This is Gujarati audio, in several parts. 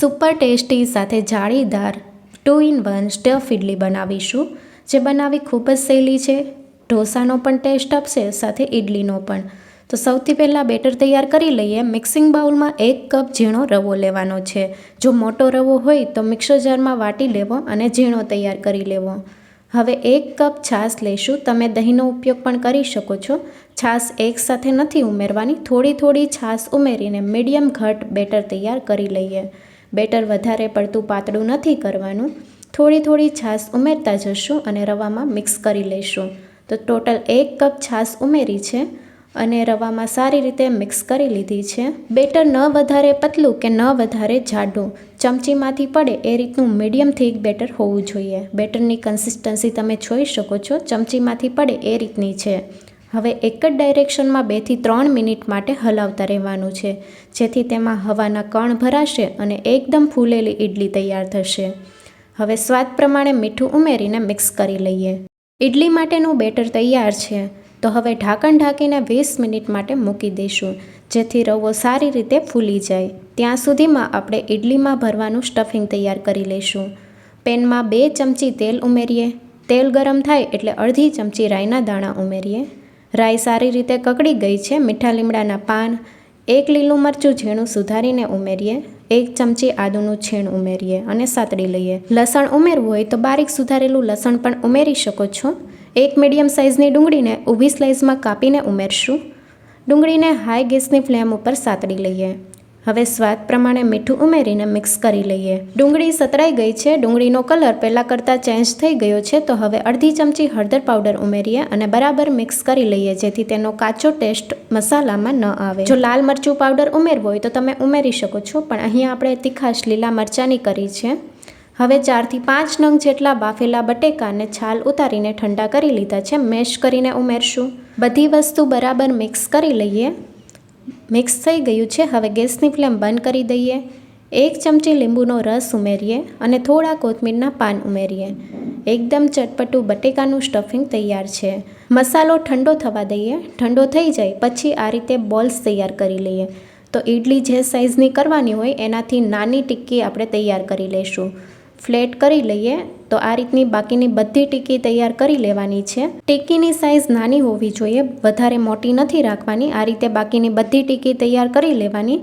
સુપર ટેસ્ટી સાથે જાળીદાર two in one stuff idli બનાવીશું, જે બનાવવી ખૂબ જ સહેલી છે. ઢોસાનો પણ ટેસ્ટ આપશે, સાથે ઇડલીનો પણ. તો સૌથી પહેલાં બેટર તૈયાર કરી લઈએ. મિક્સિંગ બાઉલમાં એક કપ ઝીણો રવો લેવાનો છે. જો મોટો રવો હોય, તો મિક્સર જારમાં વાટી લેવો અને ઝીણો તૈયાર કરી લેવો. હવે એક કપ છાશ લઈશું. તમે દહીંનો ઉપયોગ પણ કરી શકો છો. છાશ એકસાથે નથી ઉમેરવાની. થોડી થોડી છાશ ઉમેરીને મીડિયમ ઘટ બેટર તૈયાર કરી લઈએ. બેટર વધારે પડતું પાતળું નથી કરવાનું. થોડી થોડી છાશ ઉમેરતા જશું અને રવામાં મિક્સ કરી લઈશું તો ટોટલ એક કપ છાશ ઉમેરી છે અને રવામાં સારી રીતે મિક્સ કરી લીધી છે. બેટર ન વધારે પતલું કે ન વધારે જાડું, ચમચીમાંથી પડે એ રીતનું મીડિયમ થીક બેટર હોવું જોઈએ. બેટરની કન્સિસ્ટન્સી તમે જોઈ શકો છો, ચમચીમાંથી પડે એ રીતની છે. હવે એક જ ડાયરેક્શનમાં બેથી ત્રણ મિનિટ માટે હલાવતા રહેવાનું છે. જેથી તેમાં હવાના કણ ભરાશે અને એકદમ ફૂલેલી ઇડલી તૈયાર થશે. હવે સ્વાદ પ્રમાણે મીઠું ઉમેરીને મિક્સ કરી લઈએ. ઇડલી માટેનું બેટર તૈયાર છે. તો હવે ઢાંકણ ઢાંકીને વીસ મિનિટ માટે મૂકી દઈશું, જેથી રવો સારી રીતે ફૂલી જાય. ત્યાં સુધીમાં આપણે ઇડલીમાં ભરવાનું સ્ટફિંગ તૈયાર કરી લઈશું. પેનમાં બે ચમચી તેલ ઉમેરીએ. તેલ ગરમ થાય એટલે અડધી ચમચી રાઈના દાણા ઉમેરીએ. રાઈ સારી રીતે કકડી ગઈ છે. મીઠા લીમડાના પાન, એક લીલું મરચું ઝીણું સુધારીને ઉમેરીએ, એક ચમચી આદુનું છીણ ઉમેરીએ અને સાતડી લઈએ. લસણ ઉમેરવું હોય તો બારીક સુધારેલું લસણ પણ ઉમેરી શકો છો. એક મીડિયમ સાઇઝની ડુંગળીને ઊભી સ્લાઇસમાં કાપીને ઉમેરશું. ડુંગળીને હાઈ ગેસની ફ્લેમ ઉપર સાતડી લઈએ. હવે સ્વાદ પ્રમાણે મીઠું ઉમેરીને મિક્સ કરી લઈએ. ડુંગળી સતરાઈ ગઈ છે. ડુંગળીનો કલર પહેલાં કરતાં ચેન્જ થઈ ગયો છે. તો હવે અડધી ચમચી હળદર પાવડર ઉમેરીએ અને બરાબર મિક્સ કરી લઈએ, જેથી તેનો કાચો ટેસ્ટ મસાલામાં ન આવે. જો લાલ મરચું પાવડર ઉમેરવો હોય તો તમે ઉમેરી શકો છો, પણ અહીંયા આપણે તીખાશ લીલા મરચાંની કરી છે. હવે ચારથી પાંચ નંગ જેટલા બાફેલા બટેકાને છાલ ઉતારીને ઠંડા કરી લીધા છે. મેશ કરીને ઉમેરશું. બધી વસ્તુ બરાબર મિક્સ કરી લઈએ. મિક્સ થઈ ગયું છે. હવે ગેસની ફ્લેમ બંધ કરી દઈએ. એક ચમચી લીંબુનો રસ ઉમેરીએ અને થોડા કોથમીરના પાન ઉમેરીએ. એકદમ ચટપટું બટેકાનું સ્ટફિંગ તૈયાર છે. મસાલો ઠંડો થવા દઈએ. ઠંડો થઈ જાય પછી આ રીતે બોલ્સ તૈયાર કરી લઈએ. તો ઇડલી જે સાઇઝની કરવાની હોય એનાથી નાની ટિક્કી આપણે તૈયાર કરી લઈશું. ફ્લેટ કરી લઈએ. તો આ રીતની બાકીની બધી ટીકી તૈયાર કરી લેવાની છે. ટીકીની સાઇઝ નાની હોવી જોઈએ, વધારે મોટી નથી રાખવાની. આ રીતે બાકીની બધી ટીકી તૈયાર કરી લેવાની.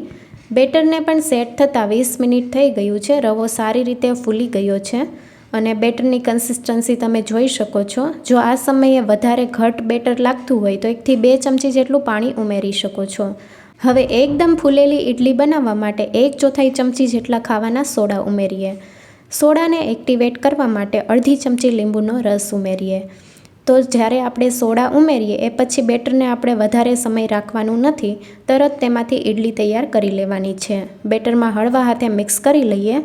બેટરને પણ સેટ થતાં વીસ મિનિટ થઈ ગયું છે. રવો સારી રીતે ફૂલી ગયો છે અને બેટરની કન્સિસ્ટન્સી તમે જોઈ શકો છો. જો આ સમયે વધારે ઘટ બેટર લાગતું હોય તો એકથી બે ચમચી જેટલું પાણી ઉમેરી શકો છો. હવે એકદમ ફૂલેલી ઇડલી બનાવવા માટે એક ચોથાઈ ચમચી જેટલા ખાવાના સોડા ઉમેરીએ. સોડાને એક્ટિવેટ કરવા માટે અડધી ચમચી લીંબુનો રસ ઉમેરીએ. તો જ્યારે આપણે સોડા ઉમેરીએ, એ પછી બેટરને આપણે વધારે સમય રાખવાનું નથી, તરત તેમાંથી ઇડલી તૈયાર કરી લેવાની છે. બેટરમાં હળવા હાથે મિક્સ કરી લઈએ.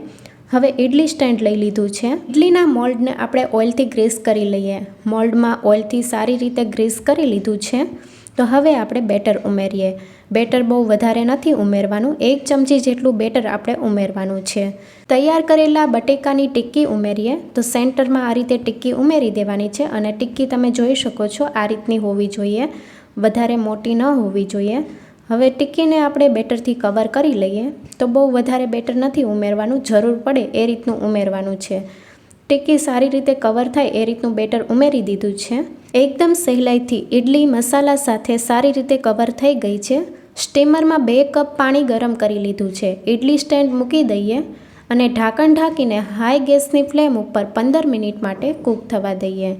હવે ઇડલી સ્ટેન્ડ લઈ લીધું છે. ઇડલીના મોલ્ડને આપણે ઓઇલથી ગ્રીસ કરી લઈએ. મોલ્ડમાં ઓઇલથી સારી રીતે ગ્રીસ કરી લીધું છે. તો હવે આપણે બેટર ઉમેરીએ. બેટર બહુ વધારે નથી ઉમેરવાનું, એક ચમચી જેટલું બેટર આપણે ઉમેરવાનું છે. તૈયાર કરેલા બટેકાની ટિક્કી ઉમેરીએ, તો સેન્ટરમાં આ રીતે ટિક્કી ઉમેરી દેવાની છે અને ટિક્કી તમે જોઈ શકો છો આ રીતની હોવી જોઈએ. વધારે મોટી ન હોવી જોઈએ. હવે ટિક્કીને આપણે બેટરથી કવર કરી લઈએ, તો બહુ વધારે બેટર નથી ઉમેરવાનું, જરૂર પડે એ રીતનું ઉમેરવાનું છે. ટિક્કી સારી રીતે કવર થાય એ રીતનું બેટર ઉમેરી દીધું છે. એકદમ સહેલાઈથી ઇડલી મસાલા સાથે સારી રીતે કવર થઈ ગઈ છે. સ્ટીમરમાં બે કપ પાણી ગરમ કરી લીધું છે. ઇડલી સ્ટેન્ડ મૂકી દઈએ અને ઢાંકણ ઢાંકીને હાઈ ગેસની ફ્લેમ ઉપર પંદર મિનિટ માટે કૂક થવા દઈએ.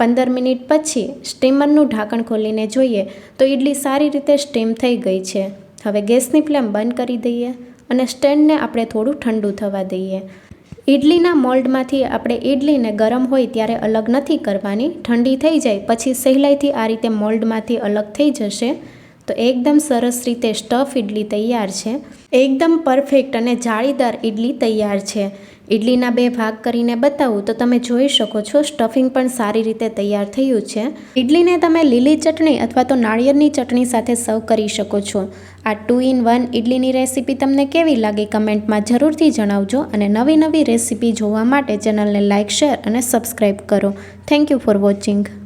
પંદર મિનિટ પછી સ્ટીમરનું ઢાંકણ ખોલીને જોઈએ તો ઇડલી સારી રીતે સ્ટીમ થઈ ગઈ છે. હવે ગેસની ફ્લેમ બંધ કરી દઈએ અને સ્ટેન્ડને આપણે થોડું ઠંડુ થવા દઈએ. ઇડલીના મોલ્ડમાંથી આપણે ઇડલીને ગરમ હોય ત્યારે અલગ નથી કરવાની. ઠંડી થઈ જાય પછી સહેલાઈથી આ રીતે મોલ્ડમાંથી અલગ થઈ જશે. તો એકદમ સરસ રીતે સ્ટફ ઇડલી તૈયાર છે. એકદમ પરફેક્ટ અને જાળીદાર ઇડલી તૈયાર છે. ઇડલીના બે ભાગ કરીને બતાવું, તો તમે જોઈ શકો છો, સ્ટફિંગ પણ સારી રીતે તૈયાર થયું છે. ઇડલીને તમે લીલી ચટણી અથવા તો નાળિયેરની ચટણી સાથે સર્વ કરી શકો છો. આ ટુ ઇન વન ઇડલીની રેસીપી તમને કેવી લાગી કમેન્ટમાં જરૂરથી જણાવજો અને નવી નવી રેસીપી જોવા માટે ચેનલને લાઇક શેર અને સબસ્ક્રાઈબ કરો. Thank you for watching.